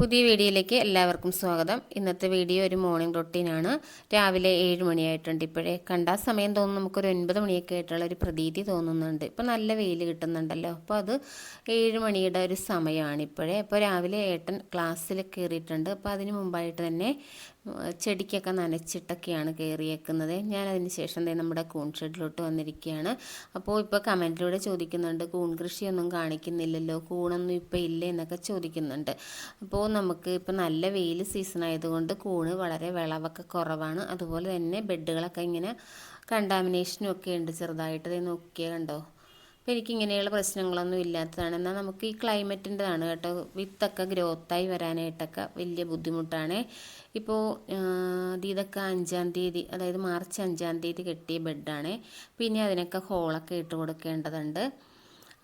പുതിയ വീഡിയോയിലേക്ക് എല്ലാവർക്കും സ്വാഗതം. ഇന്നത്തെ വീഡിയോ ഒരു മോർണിംഗ് റൊട്ടീനാണ് രാവിലെ ഏഴ് മണിയായിട്ടുണ്ട്. ഇപ്പോഴേ കണ്ട സമയം തോന്നുന്നു നമുക്കൊരു ഒൻപത് മണിയൊക്കെ ആയിട്ടുള്ള ഒരു പ്രതീതി തോന്നുന്നുണ്ട്. ഇപ്പോൾ നല്ല വെയിൽ കിട്ടുന്നുണ്ടല്ലോ. അപ്പോൾ അത് ഏഴ് മണിയുടെ ഒരു സമയമാണ് ഇപ്പോഴേ. അപ്പോൾ രാവിലെ ഏട്ടൻ ക്ലാസ്സിൽ കയറിയിട്ടുണ്ട് അപ്പോൾ അതിന് മുമ്പായിട്ട് തന്നെ ചെടിക്കൊക്കെ നനച്ചിട്ടൊക്കെയാണ് കയറിയേക്കുന്നത്. ഞാൻ അതിന് ശേഷം നമ്മുടെ കൂൺ ഷെഡിലോട്ട് വന്നിരിക്കുകയാണ്. അപ്പോൾ ഇപ്പോൾ കമന്റിലൂടെ ചോദിക്കുന്നുണ്ട് കൂൺ കൃഷിയൊന്നും കാണിക്കുന്നില്ലല്ലോ കൂണൊന്നും ഇപ്പോൾ ഇല്ലേ എന്നൊക്കെ ചോദിക്കുന്നുണ്ട്. അപ്പോൾ നമുക്ക് ഇപ്പോൾ നല്ല വെയിൽ സീസൺ ആയതുകൊണ്ട് കൂണ് വളരെ വിളവൊക്കെ കുറവാണ്. അതുപോലെ തന്നെ ബെഡുകളൊക്കെ ഇങ്ങനെ കണ്ടാമിനേഷനും ഒക്കെ ഉണ്ട് ചെറുതായിട്ട്. ദേ നോക്കിയാൽ കണ്ടോ? അപ്പോൾ എനിക്ക് ഇങ്ങനെയുള്ള പ്രശ്നങ്ങളൊന്നും ഇല്ലാത്തതാണ്. എന്നാൽ നമുക്ക് ഈ ക്ലൈമറ്റിന്റെതാണ് കേട്ടോ. വിത്തൊക്കെ ഗ്രോത്തായി വരാനായിട്ടൊക്കെ വലിയ ബുദ്ധിമുട്ടാണ്. ഇപ്പോൾ ഇതൊക്കെ അഞ്ചാം തീയതി അതായത് മാർച്ച് അഞ്ചാം തീയതി കെട്ടിയ ബെഡാണ്. പിന്നെ അതിനൊക്കെ ഹോളൊക്കെ ഇട്ട് കൊടുക്കേണ്ടതുണ്ട്.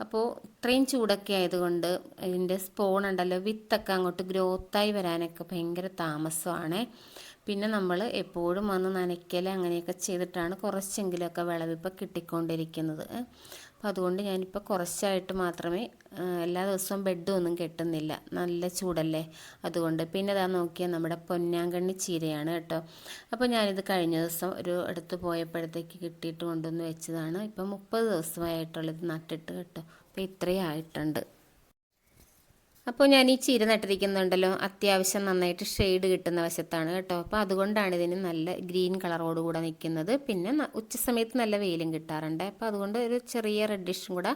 അപ്പോൾ ഇത്രയും ചൂടൊക്കെ ആയതുകൊണ്ട് ഇതിന്റെ സ്പോൺ ഉണ്ടല്ലോ വിത്തൊക്കെ അങ്ങോട്ട് ഗ്രോത്തായി വരാനൊക്കെ ഭയങ്കര താമസമാണ്. പിന്നെ നമ്മൾ എപ്പോഴും വന്ന് നനയ്ക്കൽ അങ്ങനെയൊക്കെ ചെയ്തിട്ടാണ് കുറച്ചെങ്കിലുമൊക്കെ വിളവിപ്പോൾ കിട്ടിക്കൊണ്ടിരിക്കുന്നത്. അപ്പോൾ അതുകൊണ്ട് ഞാനിപ്പോൾ കുറച്ചായിട്ട് മാത്രമേ എല്ലാ ദിവസവും ബെഡും ഒന്നും കെട്ടുന്നില്ല. നല്ല ചൂടല്ലേ? അതുകൊണ്ട് പിന്നെ ഇതാ നോക്കിയാൽ നമ്മുടെ പൊന്നാങ്കണ്ണി ചീരയാണ് കേട്ടോ. അപ്പോൾ ഞാനിത് കഴിഞ്ഞ ദിവസം ഒരു അടുത്ത് പോയപ്പോഴത്തേക്ക് കിട്ടിയിട്ട് കൊണ്ടുവന്ന് വെച്ചതാണ്. ഇപ്പം മുപ്പത് ദിവസമായിട്ടുള്ളത് നട്ടിട്ട് കേട്ടോ. അപ്പോൾ ഇത്രയും ആയിട്ടുണ്ട്. അപ്പോൾ ഞാൻ ഈ ചീര നട്ടിരിക്കുന്നുണ്ടല്ലോ. അത്യാവശ്യം നന്നായിട്ട് ഷെയ്ഡ് കിട്ടുന്ന വശത്താണ് കേട്ടോ. അപ്പോൾ അതുകൊണ്ടാണ് ഇതിന് നല്ല ഗ്രീൻ കളറോട് കൂടെ നിൽക്കുന്നത് പിന്നെ ഉച്ച സമയത്ത് നല്ല വെയിലും കിട്ടാറുണ്ട്. അപ്പോൾ അതുകൊണ്ട് ഒരു ചെറിയ റെഡിഷും കൂടെ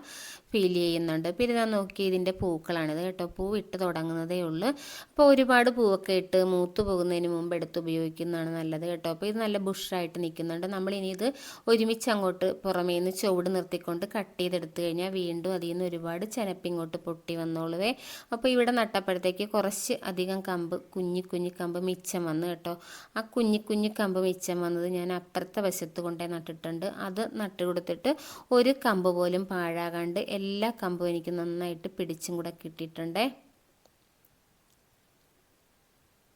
ഫീൽ ചെയ്യുന്നുണ്ട്. പിന്നെ ഞാൻ നോക്കി ഇതിന്റെ പൂക്കളാണിത് കേട്ടോ. പൂ ഇട്ട് തുടങ്ങുന്നതേ ഉള്ളൂ. അപ്പോൾ ഒരുപാട് പൂവൊക്കെ ഇട്ട് മൂത്ത് പോകുന്നതിന് മുമ്പ് എടുത്ത് ഉപയോഗിക്കുന്നതാണ് നല്ലത് കേട്ടോ. അപ്പോൾ ഇത് നല്ല ബുഷായിട്ട് നിൽക്കുന്നുണ്ട്. ഇനി ഇത് ഒരുമിച്ച് അങ്ങോട്ട് പുറമേ നിന്ന് ചുവട് നിർത്തിക്കൊണ്ട് കട്ട് ചെയ്തെടുത്ത് കഴിഞ്ഞാൽ വീണ്ടും അതിൽ നിന്ന് ഒരുപാട് ചെനപ്പിങ്ങോട്ട് പൊട്ടി വന്നോളുവേ. അപ്പോൾ ഇവിടെ നട്ടപ്പോഴത്തേക്ക് കുറച്ച് അധികം കമ്പ് കുഞ്ഞി കുഞ്ഞി കമ്പ് മിച്ചം വന്നു കേട്ടോ. ആ കുഞ്ഞി കുഞ്ഞി കമ്പ് മിച്ചം വന്നത് ഞാൻ അപ്പുറത്തെ വശത്ത് കൊണ്ടേ നട്ടിട്ടുണ്ട്. അത് നട്ട് കൊടുത്തിട്ട് ഒരു കമ്പ് പോലും പാഴാകാണ്ട് എല്ലാ കമ്പും എനിക്ക് നന്നായിട്ട് പിടിച്ചും കൂടെ കിട്ടിയിട്ടുണ്ടേ.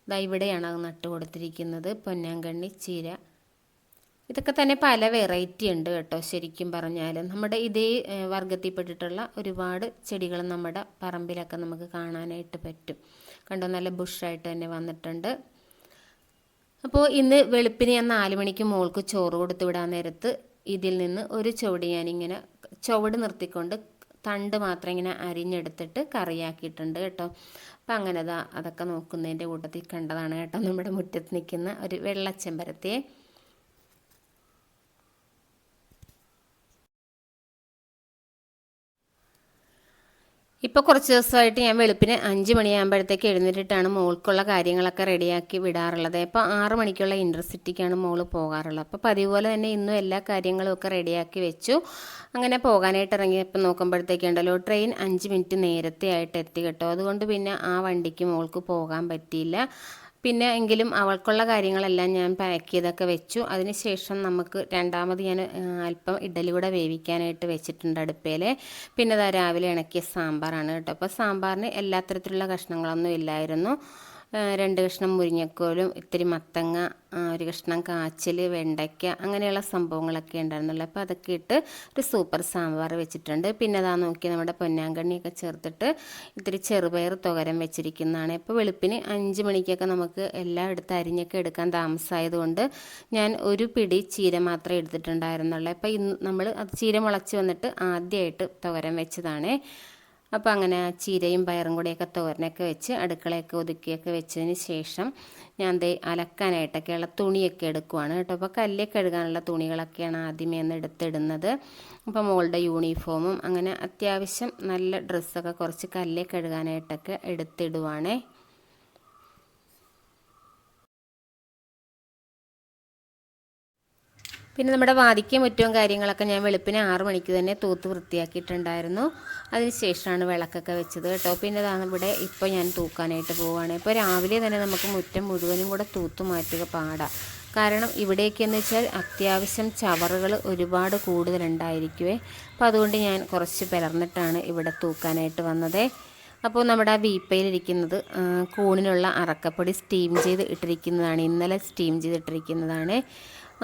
ദാ ഇവിടെയാണ് അത് നട്ട് കൊടുത്തിരിക്കുന്നത്. പൊന്നാങ്കണ്ണി ചീര. ഇതൊക്കെ തന്നെ പല വെറൈറ്റി ഉണ്ട് കേട്ടോ ശരിക്കും പറഞ്ഞാൽ നമ്മുടെ ഇതേ വർഗത്തിൽപ്പെട്ടിട്ടുള്ള ഒരുപാട് ചെടികൾ നമ്മുടെ പറമ്പിലൊക്കെ നമുക്ക് കാണാനായിട്ട് പറ്റും. കണ്ടോ നല്ല ബുഷായിട്ട് തന്നെ വന്നിട്ടുണ്ട്. അപ്പോൾ ഇന്ന് വെളുപ്പിന് ഞാൻ നാല് മണിക്ക് മോൾക്ക് ചോറ് കൊടുത്തു വിടാൻ നേരത്ത് ഇതിൽ നിന്ന് ഒരു ചുവട് ഞാനിങ്ങനെ ചുവട് നിർത്തിക്കൊണ്ട് തണ്ട് മാത്രം ഇങ്ങനെ അരിഞ്ഞെടുത്തിട്ട് കറിയാക്കിയിട്ടുണ്ട് കേട്ടോ. അപ്പം അങ്ങനെ അതൊക്കെ നോക്കുന്നതിന്റെ കൂട്ടത്തിൽ കണ്ടതാണ് കേട്ടോ നമ്മുടെ മുറ്റത്ത് നിൽക്കുന്ന ഒരു വെള്ളച്ചെമ്പരത്തിയെ. ഇപ്പോൾ കുറച്ച് ദിവസമായിട്ട് ഞാൻ വെളുപ്പിന് അഞ്ച് മണിയാകുമ്പോഴത്തേക്ക് എഴുന്നേറ്റിട്ടാണ് മോൾക്കുള്ള കാര്യങ്ങളൊക്കെ റെഡിയാക്കി വിടാറുള്ളത്. അപ്പോൾ ആറ് മണിക്കുള്ള ഇന്റർസിറ്റിക്കാണ് മോൾ പോകാറുള്ളത്. അപ്പോൾ പതിവ് പോലെ തന്നെ ഇന്നും എല്ലാ കാര്യങ്ങളും ഒക്കെ റെഡിയാക്കി വെച്ചു. അങ്ങനെ പോകാനായിട്ട് ഇറങ്ങിയപ്പോൾ നോക്കുമ്പോഴത്തേക്കുണ്ടല്ലോ ട്രെയിൻ അഞ്ച് മിനിറ്റ് നേരത്തെ ആയിട്ട് എത്തി കേട്ടോ. അതുകൊണ്ട് പിന്നെ ആ വണ്ടിക്ക് മോൾക്ക് പോകാൻ പറ്റിയില്ല. പിന്നെ എങ്കിലും അവൾക്കുള്ള കാര്യങ്ങളെല്ലാം ഞാൻ പാക്ക് ചെയ്തൊക്കെ വെച്ചു. അതിനുശേഷം നമുക്ക് രണ്ടാമത് ഞാൻ അല്പം ഇഡലി കൂടെ വേവിക്കാനായിട്ട് വെച്ചിട്ടുണ്ട് അടുപ്പയിൽ പിന്നെ രാവിലെ ഇണക്കിയ സാമ്പാറാണ് കേട്ടോ. അപ്പോൾ സാമ്പാറിന് എല്ലാ തരത്തിലുള്ള കഷ്ണങ്ങളൊന്നും ഇല്ലായിരുന്നു. രണ്ട് കഷ്ണം മുരിങ്ങക്കോലും ഇത്തിരി മത്തങ്ങ ഒരു കഷ്ണം കാച്ചിൽ വെണ്ടയ്ക്ക അങ്ങനെയുള്ള സംഭവങ്ങളൊക്കെ ഉണ്ടായിരുന്നല്ലോ അപ്പോൾ അതൊക്കെ ഇട്ട് ഒരു സൂപ്പർ സാമ്പാർ വെച്ചിട്ടുണ്ട്. പിന്നെ അതാ നോക്കി നമ്മുടെ പൊന്നാങ്കണ്ണിയൊക്കെ ചേർത്തിട്ട് ഇത്തിരി ചെറുപയർ തുകരം വെച്ചിരിക്കുന്നതാണ്. ഇപ്പോൾ വെളുപ്പിന് അഞ്ച് മണിക്കൊക്കെ നമുക്ക് എല്ലാം എടുത്ത് അരിഞ്ഞൊക്കെ എടുക്കാൻ താമസമായതുകൊണ്ട് ഞാൻ ഒരു പിടി ചീര മാത്രമേ എടുത്തിട്ടുണ്ടായിരുന്നുള്ളൂ. അപ്പോൾ ഇന്ന് നമ്മൾ അത് ചീര മുളച്ച് വന്നിട്ട് ആദ്യമായിട്ട് തുകരം വെച്ചതാണേ. അപ്പോൾ അങ്ങനെ ചീരയും പയറും കൂടെയൊക്കെ തോരനൊക്കെ വെച്ച് അടുക്കളയൊക്കെ ഒതുക്കിയൊക്കെ വെച്ചതിന് ശേഷം ഞാൻ ദേ അലക്കാനായിട്ടൊക്കെയുള്ള തുണിയൊക്കെ എടുക്കുവാണ് കേട്ടോ. അപ്പോൾ കല്ലിൽ കഴുകാനുള്ള തുണികളൊക്കെയാണ് ആദ്യമേ ഒന്ന് എടുത്തിടുന്നത്. അപ്പോൾ മോളുടെ യൂണിഫോമും അങ്ങനെ അത്യാവശ്യം നല്ല ഡ്രസ്സൊക്കെ കുറച്ച് കല്ലിൽ കഴുകാനായിട്ടൊക്കെ എടുത്തിടുവാണേ. പിന്നെ നമ്മുടെ വാതിക്കും മുറ്റവും കാര്യങ്ങളൊക്കെ ഞാൻ വെളുപ്പിന് ആറ് മണിക്ക് തന്നെ തൂത്ത് വൃത്തിയാക്കിയിട്ടുണ്ടായിരുന്നു. അതിനുശേഷമാണ് വിളക്കൊക്കെ വെച്ചത് കേട്ടോ. പിന്നെ ഇതാണ് ഇവിടെ ഇപ്പോൾ ഞാൻ തൂക്കാനായിട്ട് പോവുകയാണ് ഇപ്പോൾ രാവിലെ തന്നെ നമുക്ക് മുറ്റം മുഴുവനും കൂടെ തൂത്ത് മാറ്റുക പാടാം. കാരണം ഇവിടേക്കെന്ന് വെച്ചാൽ അത്യാവശ്യം ചവറുകൾ ഒരുപാട് കൂടുതലുണ്ടായിരിക്കുവേ. അപ്പോൾ അതുകൊണ്ട് ഞാൻ കുറച്ച് പിളർന്നിട്ടാണ് ഇവിടെ തൂക്കാനായിട്ട് വന്നത്. അപ്പോൾ നമ്മുടെ ആ വീപ്പയിലിരിക്കുന്നത് കൂണിനുള്ള അറക്കപ്പൊടി സ്റ്റീം ചെയ്ത് ഇട്ടിരിക്കുന്നതാണ്. ഇന്നലെ സ്റ്റീം ചെയ്തിട്ടിരിക്കുന്നതാണ്.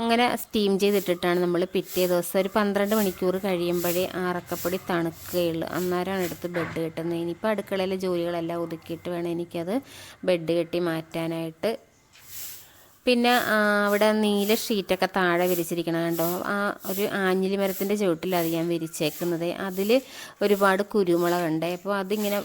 അങ്ങനെ സ്റ്റീം ചെയ്തിട്ടിട്ടാണ് നമ്മൾ പിറ്റേ ദിവസം ഒരു പന്ത്രണ്ട് മണിക്കൂർ കഴിയുമ്പോഴേ ആ അറക്കപ്പൊടി തണുക്കുകയുള്ളൂ. അന്നേരമാണ് എടുത്ത് ബെഡ് കെട്ടുന്നത്. ഇനിയിപ്പോൾ അടുക്കളയിലെ ജോലികളെല്ലാം ഒതുക്കിയിട്ട് വേണം എനിക്കത് ബെഡ് കെട്ടി മാറ്റാനായിട്ട്. പിന്നെ അവിടെ നീല ഷീറ്റൊക്കെ താഴെ വിരിച്ചിരിക്കണം കണ്ടോ? ആ ഒരു ആഞ്ഞിലി മരത്തിന്റെ ചുവട്ടിലാണ് ഞാൻ വിരിച്ചേക്കുന്നത്. അതിൽ ഒരുപാട് കുരുമുളകുണ്ട് അപ്പോൾ അതിങ്ങനെ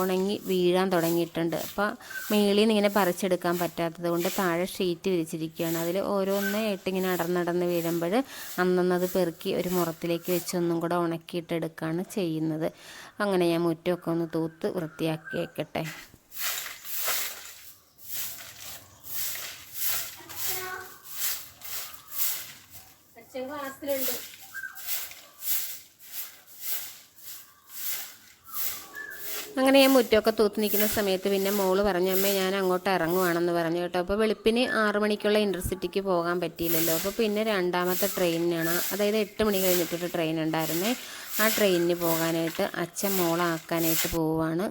ഉണങ്ങി വീഴാൻ തുടങ്ങിയിട്ടുണ്ട്. അപ്പോൾ മേളിൽ നിന്ന് ഇങ്ങനെ പറിച്ചെടുക്കാൻ പറ്റാത്തത് കൊണ്ട് താഴെ ഷീറ്റ് വിരിച്ചിരിക്കുകയാണ്. അതിൽ ഓരോന്നായിട്ട് ഇങ്ങനെ അടർന്നടന്ന് വീഴുമ്പോൾ അന്നത് പെറുക്കി ഒരു മുറത്തിലേക്ക് വെച്ച് ഒന്നും കൂടെ ഉണക്കിയിട്ടെടുക്കുകയാണ് ചെയ്യുന്നത്. അങ്ങനെ ഞാൻ മുറ്റമൊക്കെ ഒന്ന് തൂത്ത് വൃത്തിയാക്കി ക്ലാസ്സിലുണ്ട് അങ്ങനെ ഞാൻ മുറ്റമൊക്കെ തൂത്ത് നിൽക്കുന്ന സമയത്ത് പിന്നെ മോൾ പറഞ്ഞു അമ്മേ ഞാൻ അങ്ങോട്ട് ഇറങ്ങുവാണെന്ന് പറഞ്ഞു കേട്ടോ. അപ്പോൾ വെളുപ്പിന് ആറ് മണിക്കുള്ള ഇന്റർസിറ്റിക്ക് പോകാൻ പറ്റിയില്ലല്ലോ. അപ്പോൾ പിന്നെ രണ്ടാമത്തെ ട്രെയിനിനാണ് അതായത് എട്ട് മണി കഴിഞ്ഞിട്ടൊരു ട്രെയിൻ ഉണ്ടായിരുന്നേ. ആ ട്രെയിനിന് പോകാനായിട്ട് അച്ഛൻ മോളാക്കാനായിട്ട് പോവുകയാണ്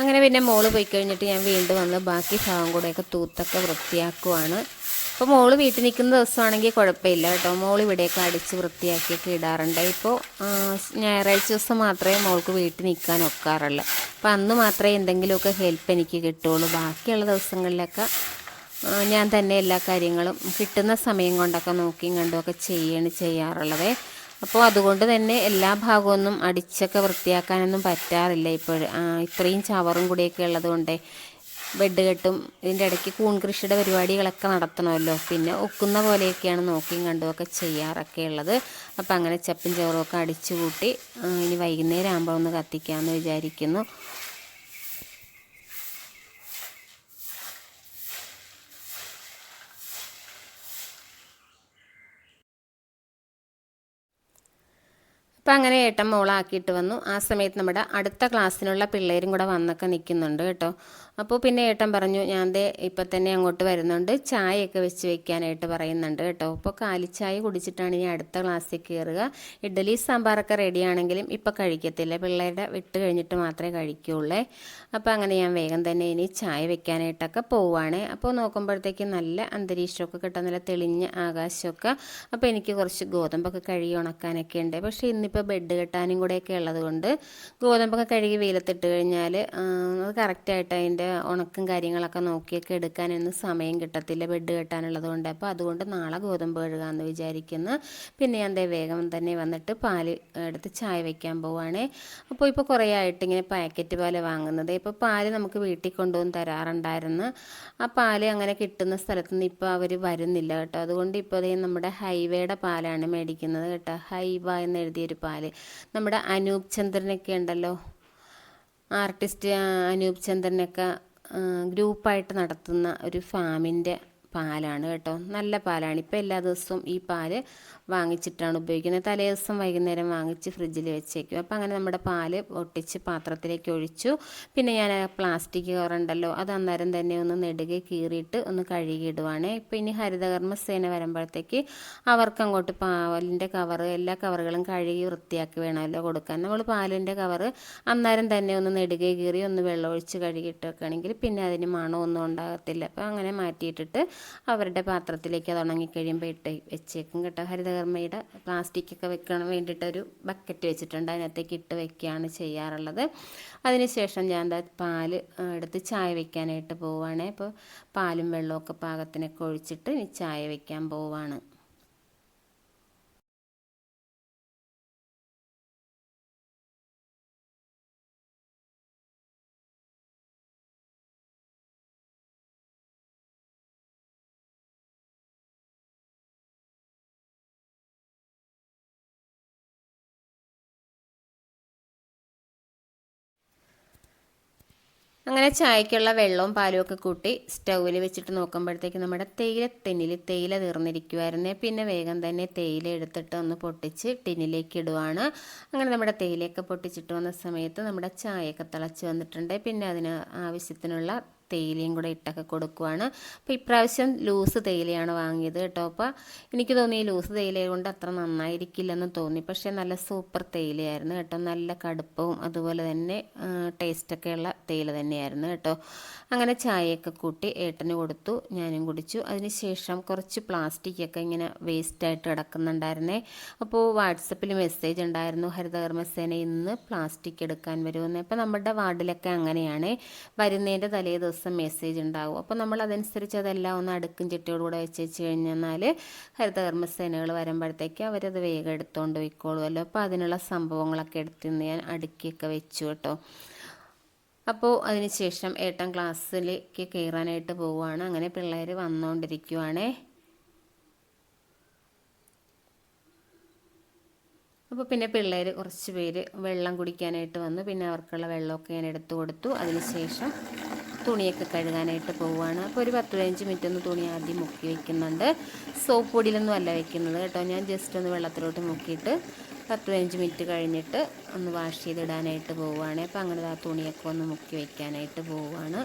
അങ്ങനെ പിന്നെ മോൾ പോയി കഴിഞ്ഞിട്ട് ഞാൻ വീണ്ടും വന്ന് ബാക്കി ഭാഗം കൂടെയൊക്കെ തൂത്തൊക്കെ വൃത്തിയാക്കുവാണ്. അപ്പോൾ മോൾ വീട്ടിൽ നിൽക്കുന്ന ദിവസമാണെങ്കിൽ കുഴപ്പമില്ല കേട്ടോ. മോൾ ഇവിടെയൊക്കെ അടിച്ച് വൃത്തിയാക്കിയൊക്കെ ഇടാറുണ്ട്. ഇപ്പോൾ ഞായറാഴ്ച ദിവസം മാത്രമേ മോൾക്ക് വീട്ടിൽ നിൽക്കാൻ ഒക്കാറുള്ളൂ. അപ്പോൾ അന്ന് മാത്രമേ എന്തെങ്കിലുമൊക്കെ ഹെൽപ്പ് എനിക്ക് കിട്ടുള്ളൂ ബാക്കിയുള്ള ദിവസങ്ങളിലൊക്കെ ഞാൻ തന്നെ എല്ലാ കാര്യങ്ങളും കിട്ടുന്ന സമയം കൊണ്ടൊക്കെ നോക്കിയും കണ്ടുമൊക്കെ ചെയ്യാണ് ചെയ്യാറുള്ളത്. അപ്പോൾ അതുകൊണ്ട് തന്നെ എല്ലാ ഭാഗമൊന്നും അടിച്ചൊക്കെ വൃത്തിയാക്കാനൊന്നും പറ്റാറില്ല ഇപ്പോൾ. ഇത്രയും ചവറും കൂടിയൊക്കെ ഉള്ളത് കൊണ്ട് ബെഡ് കെട്ടും ഇതിന്റെ ഇടയ്ക്ക് കൂൺ കൃഷിയുടെ പരിപാടികളൊക്കെ നടത്തണമല്ലോ. പിന്നെ ഒക്കുന്ന പോലെയൊക്കെയാണ് നോക്കിയും കണ്ടുമൊക്കെ ചെയ്യാറൊക്കെ ഉള്ളത്. അപ്പോൾ അങ്ങനെ ചപ്പും ചവറും ഒക്കെ അടിച്ചു കൂട്ടി ഇനി വൈകുന്നേരം ആകുമ്പോൾ ഒന്ന് കത്തിക്കാമെന്ന് വിചാരിക്കുന്നു. അപ്പം അങ്ങനെ ഏട്ടൻ മോളാക്കിയിട്ട് വന്നു. ആ സമയത്ത് നമ്മുടെ അടുത്ത ക്ലാസ്സിനുള്ള പിള്ളേരും കൂടെ വന്നൊക്കെ നിൽക്കുന്നുണ്ട് കേട്ടോ. അപ്പോൾ പിന്നെ ഏട്ടൻ പറഞ്ഞു ഞാൻ ദേ ഇപ്പം തന്നെ അങ്ങോട്ട് വരുന്നുണ്ട്. ചായയൊക്കെ വെച്ച് വെക്കാനായിട്ട് പറയുന്നുണ്ട് കേട്ടോ. അപ്പോൾ കാലിച്ചായ കുടിച്ചിട്ടാണ് ഞാൻ അടുത്ത ക്ലാസ്സിൽ കയറുക ഇഡ്ഡലി സാമ്പാറൊക്കെ റെഡിയാണെങ്കിലും ഇപ്പം കഴിക്കത്തില്ല. പിള്ളേരുടെ വിട്ട് കഴിഞ്ഞിട്ട് മാത്രമേ കഴിക്കുകയുള്ളേ അപ്പോൾ അങ്ങനെ ഞാൻ വേഗം തന്നെ ഇനി ചായ വെക്കാനായിട്ടൊക്കെ പോവുകയാണ് അപ്പോൾ നോക്കുമ്പോഴത്തേക്കും നല്ല അന്തരീക്ഷമൊക്കെ കിട്ടാൻ നല്ല തെളിഞ്ഞ ആകാശമൊക്കെ. അപ്പോൾ എനിക്ക് കുറച്ച് ഗോതമ്പൊക്കെ കഴുകി ഉണക്കാനൊക്കെ ഉണ്ട്. പക്ഷേ ഇന്നിപ്പോൾ ബെഡ് കെട്ടാനും കൂടെയൊക്കെ ഉള്ളത് കൊണ്ട് ഗോതമ്പൊക്കെ കഴുകി വെയിലത്തിട്ട് കഴിഞ്ഞാൽ അത് കറക്റ്റായിട്ട് അതിന്റെ ഉണക്കും കാര്യങ്ങളൊക്കെ നോക്കിയൊക്കെ എടുക്കാനൊന്നും സമയം കിട്ടത്തില്ല. ബെഡ് കെട്ടാനുള്ളത് കൊണ്ട്. അപ്പോൾ അതുകൊണ്ട് നാളെ ഗോതമ്പ് കഴുകാമെന്ന് വിചാരിക്കുന്നു. പിന്നെ ഞാൻ വേഗം തന്നെ വന്നിട്ട് പാൽ എടുത്ത് ചായ വയ്ക്കാൻ പോവുകയാണേ അപ്പോൾ ഇപ്പോൾ കുറേ ആയിട്ട് ഇങ്ങനെ പാക്കറ്റ് പാൽ വാങ്ങുന്നത്. ഇപ്പോൾ പാൽ നമുക്ക് വീട്ടിൽ കൊണ്ടുവന്ന് തരാറുണ്ടായിരുന്നു. ആ പാൽ അങ്ങനെ കിട്ടുന്ന സ്ഥലത്ത് നിന്ന് ഇപ്പോൾ അവർ വരുന്നില്ല കേട്ടോ. അതുകൊണ്ട് ഇപ്പോൾ അതേ നമ്മുടെ ഹൈവേയുടെ പാലാണ് മേടിക്കുന്നത് കേട്ടോ. ഹൈവ എന്ന് എഴുതിയൊരു പാൽ. നമ്മുടെ അനൂപ് ചന്ദ്രനൊക്കെ ഉണ്ടല്ലോ. ആർട്ടിസ്റ്റ് അനൂപ് ചന്ദ്രനൊക്കെ ഗ്രൂപ്പായിട്ട് നടത്തുന്ന ഒരു ഫാമിന്റെ പാലാണ് കേട്ടോ. നല്ല പാലാണ്. ഇപ്പോൾ എല്ലാ ദിവസവും ഈ പാൽ വാങ്ങിച്ചിട്ടാണ് ഉപയോഗിക്കുന്നത്. തലേ ദിവസം വൈകുന്നേരം വാങ്ങിച്ച് ഫ്രിഡ്ജിൽ വെച്ചേക്കും. അപ്പോൾ അങ്ങനെ നമ്മുടെ പാൽ ഒട്ടിച്ച് പാത്രത്തിലേക്ക് ഒഴിച്ചു. പിന്നെ ഞാൻ പ്ലാസ്റ്റിക് കവറുണ്ടല്ലോ അത് അന്നേരം തന്നെ ഒന്ന് നെടുകെ കീറിയിട്ട് ഒന്ന് കഴുകിയിടുവാണ്. ഇപ്പോൾ ഇനി ഹരിതകർമ്മസേന വരുമ്പോഴത്തേക്ക് അവർക്ക് അങ്ങോട്ട് പാലിന്റെ കവർ എല്ലാ കവറുകളും കഴുകി വൃത്തിയാക്കി വേണമല്ലോ കൊടുക്കാൻ. നമ്മൾ പാലിന്റെ കവറ് അന്നേരം തന്നെ ഒന്ന് നെടുകെ കീറി ഒന്ന് വെള്ളമൊഴിച്ച് കഴുകിയിട്ട് വെക്കുകയാണെങ്കിൽ പിന്നെ അതിന് മണമൊന്നും ഉണ്ടാകത്തില്ല. അപ്പോൾ അങ്ങനെ മാറ്റിയിട്ടിട്ട് അവരുടെ പാത്രത്തിലേക്ക് അത് ഉണങ്ങിക്കഴിയുമ്പോൾ ഇട്ട് വെച്ചേക്കും കേട്ടോ. ഹരിതകർമ്മയുടെ പ്ലാസ്റ്റിക്കൊക്കെ വെക്കാൻ വേണ്ടിയിട്ട് ഒരു ബക്കറ്റ് വെച്ചിട്ടുണ്ട്. അതിനകത്തേക്ക് ഇട്ട് വെക്കുകയാണ് ചെയ്യാറുള്ളത്. അതിനുശേഷം ഞാൻ എന്താ പാൽ എടുത്ത് ചായ വെക്കാനായിട്ട് പോവുകയാണ്. അപ്പോൾ പാലും വെള്ളമൊക്കെ പാകത്തിനൊക്കെ ഒഴിച്ചിട്ട് ഇനി ചായ വെക്കാൻ പോവുകയാണ്. അങ്ങനെ ചായക്കുള്ള വെള്ളവും പാലും ഒക്കെ കൂട്ടി സ്റ്റൗവിൽ വെച്ചിട്ട് നോക്കുമ്പോഴത്തേക്ക് നമ്മുടെ തേയില ടിന്നിൽ തേയില തീർന്നിരിക്കുമായിരുന്നേ പിന്നെ വേഗം തന്നെ തേയില എടുത്തിട്ട് ഒന്ന് പൊട്ടിച്ച് ടിന്നിലേക്ക് ഇടുവാണ്. അങ്ങനെ നമ്മുടെ തേയിലയൊക്കെ പൊട്ടിച്ചിട്ട് വന്ന സമയത്ത് നമ്മുടെ ചായയൊക്കെ തിളച്ച് വന്നിട്ടുണ്ട്. പിന്നെ അതിന് ആവശ്യത്തിനുള്ള തേയിലയും കൂടെ ഇട്ടൊക്കെ കൊടുക്കുവാണ്. അപ്പോൾ ഇപ്രാവശ്യം ലൂസ് തേയിലയാണ് വാങ്ങിയത് കേട്ടോ. അപ്പോൾ എനിക്ക് തോന്നി ലൂസ് തേയില കൊണ്ട് അത്ര നന്നായിരിക്കില്ലെന്ന് തോന്നി. പക്ഷേ നല്ല സൂപ്പർ തേയിലയായിരുന്നു കേട്ടോ. നല്ല കടുപ്പവും അതുപോലെ തന്നെ ടേസ്റ്റൊക്കെയുള്ള തേയില തന്നെയായിരുന്നു കേട്ടോ. അങ്ങനെ ചായയൊക്കെ കൂട്ടി ഏട്ടന് കൊടുത്തു ഞാനും കുടിച്ചു. അതിനുശേഷം കുറച്ച് പ്ലാസ്റ്റിക്കൊക്കെ ഇങ്ങനെ വേസ്റ്റായിട്ട് കിടക്കുന്നുണ്ടായിരുന്നേ. അപ്പോൾ വാട്സപ്പിൽ മെസ്സേജ് ഉണ്ടായിരുന്നു ഹരിതകർമ്മസേന ഇന്ന് പ്ലാസ്റ്റിക് എടുക്കാൻ വരുമെന്ന്. അപ്പോൾ നമ്മുടെ വാർഡിലൊക്കെ അങ്ങനെയാണ്. വരുന്നതിന്റെ തലേ മെസ്സേജ് ഉണ്ടാകും അപ്പോൾ നമ്മൾ അതനുസരിച്ച് അതെല്ലാം ഒന്ന് അടുക്കും ചിട്ടയോടുകൂടെ വെച്ച് വെച്ച് കഴിഞ്ഞാൽ ഹരിതകർമ്മസേനകൾ വരുമ്പോഴത്തേക്ക് അവരത് വേഗം എടുത്തുകൊണ്ട് പോയിക്കോളുമല്ലോ അപ്പോൾ അതിനുള്ള സംഭവങ്ങളൊക്കെ എടുത്ത് ഞാൻ അടുക്കിയൊക്കെ വെച്ചു കേട്ടോ. അപ്പോൾ അതിനുശേഷം ഏട്ടൻ ക്ലാസ്സിലേക്ക് കയറാനായിട്ട് പോവുകയാണ്. അങ്ങനെ പിള്ളേർ വന്നുകൊണ്ടിരിക്കുവാണേ അപ്പോൾ പിന്നെ പിള്ളേർ കുറച്ച് പേര് വെള്ളം കുടിക്കാനായിട്ട് വന്നു. പിന്നെ അവർക്കുള്ള വെള്ളമൊക്കെ ഞാൻ എടുത്തു കൊടുത്തു. അതിനുശേഷം തുണിയൊക്കെ കഴുകാനായിട്ട് പോവുകയാണ്. അപ്പോൾ ഒരു പത്ത് പതിനഞ്ച് മിനിറ്റ് ഒന്ന് തുണി ആദ്യം മുക്കി വെക്കുന്നുണ്ട്. സോപ്പ് പൊടിയിലൊന്നും അല്ല വെക്കുന്നത് കേട്ടോ. ഞാൻ ജസ്റ്റ് ഒന്ന് വെള്ളത്തിലോട്ട് മുക്കിയിട്ട് പത്ത് പതിനഞ്ച് മിനിറ്റ് കഴിഞ്ഞിട്ട് ഒന്ന് വാഷ് ചെയ്തിടാനായിട്ട് പോവുകയാണ്. അപ്പോൾ അങ്ങനെ ആ തുണിയൊക്കെ ഒന്ന് മുക്കി വയ്ക്കാനായിട്ട് പോവുകയാണ്.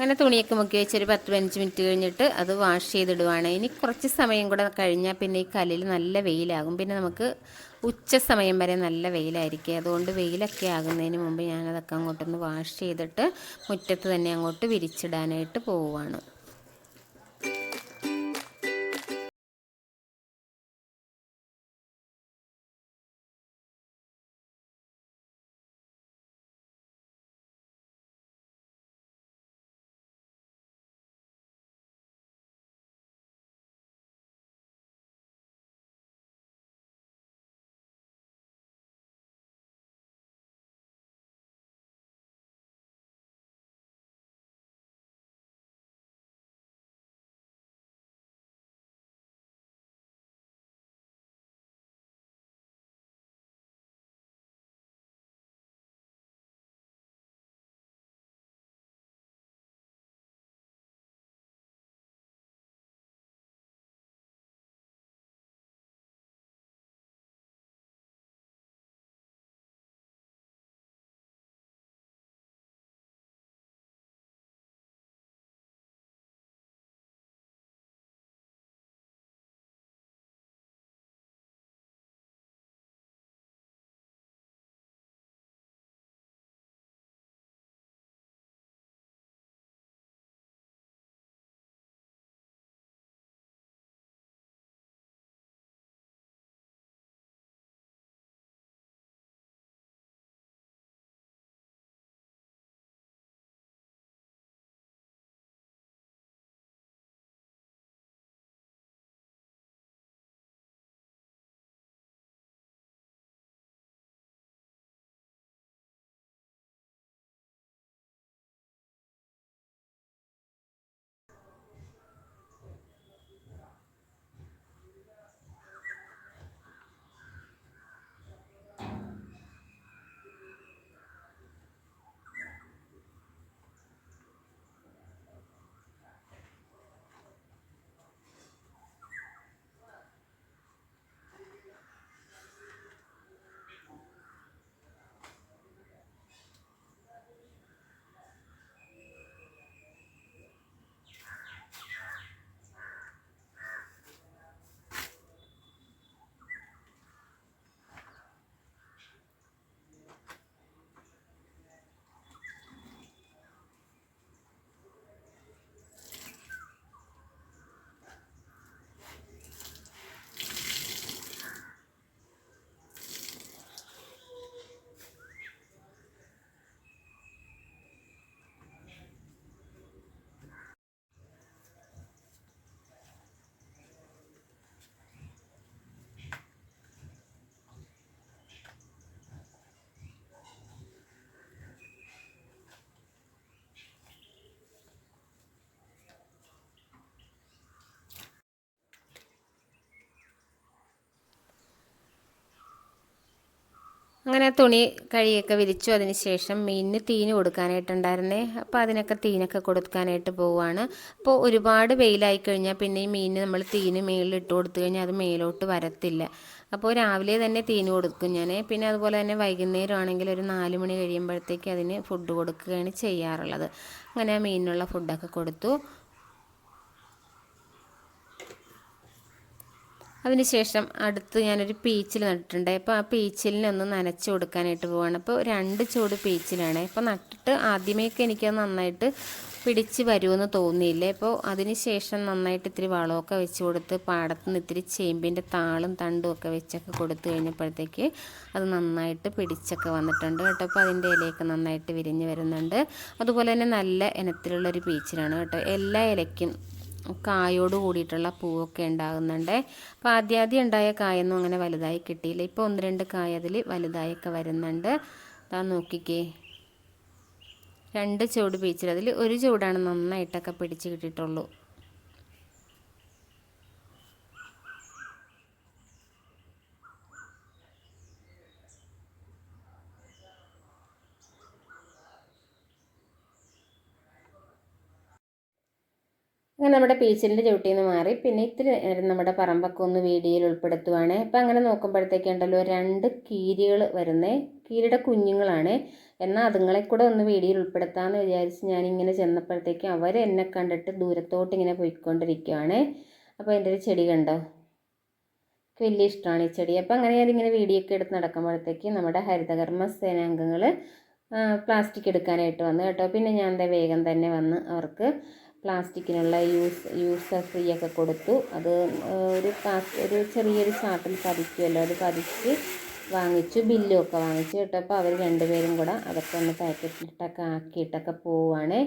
അങ്ങനെ തുണിയൊക്കെ മുക്കി വെച്ചൊരു പത്ത് പതിനഞ്ച് മിനിറ്റ് കഴിഞ്ഞിട്ട് അത് വാഷ് ചെയ്തിടുവാണ്. ഇനി കുറച്ച് സമയം കൂടെ കഴിഞ്ഞാൽ പിന്നെ ഈ കല്ലിൽ നല്ല വെയിലാകും. പിന്നെ നമുക്ക് ഉച്ച സമയം വരെ നല്ല വെയിലായിരിക്കും. അതുകൊണ്ട് വെയിലൊക്കെ ആകുന്നതിന് മുമ്പ് ഞാനതൊക്കെ അങ്ങോട്ടൊന്ന് വാഷ് ചെയ്തിട്ട് മുറ്റത്ത് തന്നെ അങ്ങോട്ട് വിരിച്ചിടാനായിട്ട് പോവുകയാണ് അങ്ങനെ തുണി കഴിയൊക്കെ വിരിച്ചു. അതിന് ശേഷം മീനിന് തീന് കൊടുക്കാനായിട്ടുണ്ടായിരുന്നേ. അപ്പോൾ അതിനൊക്കെ തീനൊക്കെ കൊടുക്കാനായിട്ട് പോവുകയാണ് അപ്പോൾ ഒരുപാട് വെയിലായി കഴിഞ്ഞാൽ പിന്നെ ഈ മീനിന് നമ്മൾ തീന് മേളിൽ ഇട്ട് കൊടുത്തു കഴിഞ്ഞാൽ അത് മേലോട്ട് വരത്തില്ല. അപ്പോൾ രാവിലെ തന്നെ തീന് കൊടുക്കും ഞാൻ പിന്നെ അതുപോലെ തന്നെ വൈകുന്നേരം ആണെങ്കിൽ ഒരു നാല് മണി കഴിയുമ്പോഴത്തേക്ക് അതിന് ഫുഡ് കൊടുക്കുകയാണ് ചെയ്യാറുള്ളത്. അങ്ങനെ മീനിനുള്ള ഫുഡൊക്കെ കൊടുത്തു. അതിനുശേഷം അടുത്ത് ഞാനൊരു പീച്ചിൽ നട്ടിട്ടുണ്ട്. അപ്പോൾ ആ പീച്ചിലിനെ ഒന്ന് നനച്ച് കൊടുക്കാനായിട്ട് പോവാണ്. അപ്പോൾ രണ്ട് ചൂട് പീച്ചിലാണ്. അപ്പോൾ നട്ടിട്ട് ആദ്യമേക്ക് എനിക്കത് നന്നായിട്ട് പിടിച്ച് വരുമെന്ന് തോന്നിയില്ല. അപ്പോൾ അതിനുശേഷം നന്നായിട്ട് ഇത്തിരി വളമൊക്കെ വെച്ച് കൊടുത്ത് പാടത്ത് നിന്ന് ഇത്തിരി ചേമ്പിന്റെ താളും തണ്ടും ഒക്കെ വെച്ചൊക്കെ കൊടുത്തു കഴിഞ്ഞപ്പോഴത്തേക്ക് അത് നന്നായിട്ട് പിടിച്ചൊക്കെ വന്നിട്ടുണ്ട് കേട്ടോ. അപ്പോൾ അതിന്റെ ഇലയൊക്കെ നന്നായിട്ട് വിരിഞ്ഞ് വരുന്നുണ്ട്. അതുപോലെ തന്നെ നല്ല ഇനത്തിലുള്ളൊരു പീച്ചിലാണ് കേട്ടോ. എല്ലാ ഇലയ്ക്കും കായോട് കൂടിയിട്ടുള്ള പൂവൊക്കെ ഉണ്ടാകുന്നുണ്ട്. അപ്പോൾ ആദ്യാദ്യം ആദ്യം ഉണ്ടായ കായൊന്നും അങ്ങനെ വലുതായി കിട്ടിയില്ല. ഇപ്പോൾ ഒന്ന് രണ്ട് കായ അതിൽ വലുതായൊക്കെ വരുന്നുണ്ട്. അതാ നോക്കിക്കേ. രണ്ട് ചുവട് പിടിച്ചിട്ട് അതിൽ ഒരു ചുവടാണ് നന്നായിട്ടൊക്കെ പിടിച്ച് കിട്ടിയിട്ടുള്ളൂ. അങ്ങനെ നമ്മുടെ പീച്ചിലിന്റെ ചുവട്ടിൽ നിന്ന് മാറി. പിന്നെ ഇത്തിരി നമ്മുടെ പറമ്പൊക്കെ ഒന്ന് വീഡിയോയിൽ ഉൾപ്പെടുത്തുവാണ്. അപ്പം അങ്ങനെ നോക്കുമ്പോഴത്തേക്കുണ്ടല്ലോ രണ്ട് കീരികൾ വരുന്നേ. കീരിയുടെ കുഞ്ഞുങ്ങളാണ്. എന്നാൽ അതുങ്ങളെ കൂടെ ഒന്ന് വീഡിയോയിൽ ഉൾപ്പെടുത്താമെന്ന് വിചാരിച്ച് ഞാനിങ്ങനെ ചെന്നപ്പോഴത്തേക്കും അവർ എന്നെ കണ്ടിട്ട് ദൂരത്തോട്ട് ഇങ്ങനെ പോയിക്കൊണ്ടിരിക്കുകയാണ് അപ്പോൾ എന്റെ ഒരു ചെടി കണ്ടോ? വലിയ ഇഷ്ടമാണ് ഈ ചെടി. അപ്പോൾ അങ്ങനെ ഞാനിങ്ങനെ വീഡിയോ എടുത്ത് നടക്കുമ്പോഴത്തേക്ക് നമ്മുടെ ഹരിതകർമ്മ സേനാംഗങ്ങൾ പ്ലാസ്റ്റിക് എടുക്കാനായിട്ട് വന്നു കേട്ടോ. പിന്നെ ഞാൻ എന്താ വേഗം തന്നെ വന്ന് അവർക്ക് പ്ലാസ്റ്റിക്കിനുള്ള യൂസ് യൂസ് ഫ്രീ ഒക്കെ കൊടുത്തു. അത് ഒരു ഒരു ചെറിയൊരു ചാട്ടിൽ പതിക്കുമല്ലോ അത് പതിച്ച് വാങ്ങിച്ചു ബില്ലും ഒക്കെ വാങ്ങിച്ചു. കേട്ടപ്പോൾ അവർ രണ്ടുപേരും കൂടെ അതൊക്കെ ഒന്ന് പാക്കറ്റിലിട്ടൊക്കെ ആക്കിയിട്ടൊക്കെ പോവുകയാണ്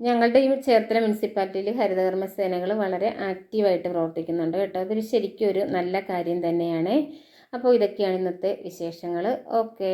ഞങ്ങളുടെ ഈ ചേർത്തല മുനിസിപ്പാലിറ്റിയിൽ ഹരിതകർമ്മ സേനകൾ വളരെ ആക്റ്റീവായിട്ട് പ്രവർത്തിക്കുന്നുണ്ട് കേട്ടോ. അതൊരു ശരിക്കും ഒരു നല്ല കാര്യം തന്നെയാണ്. അപ്പോൾ ഇതൊക്കെയാണ് ഇന്നത്തെ വിശേഷങ്ങൾ ഓക്കേ.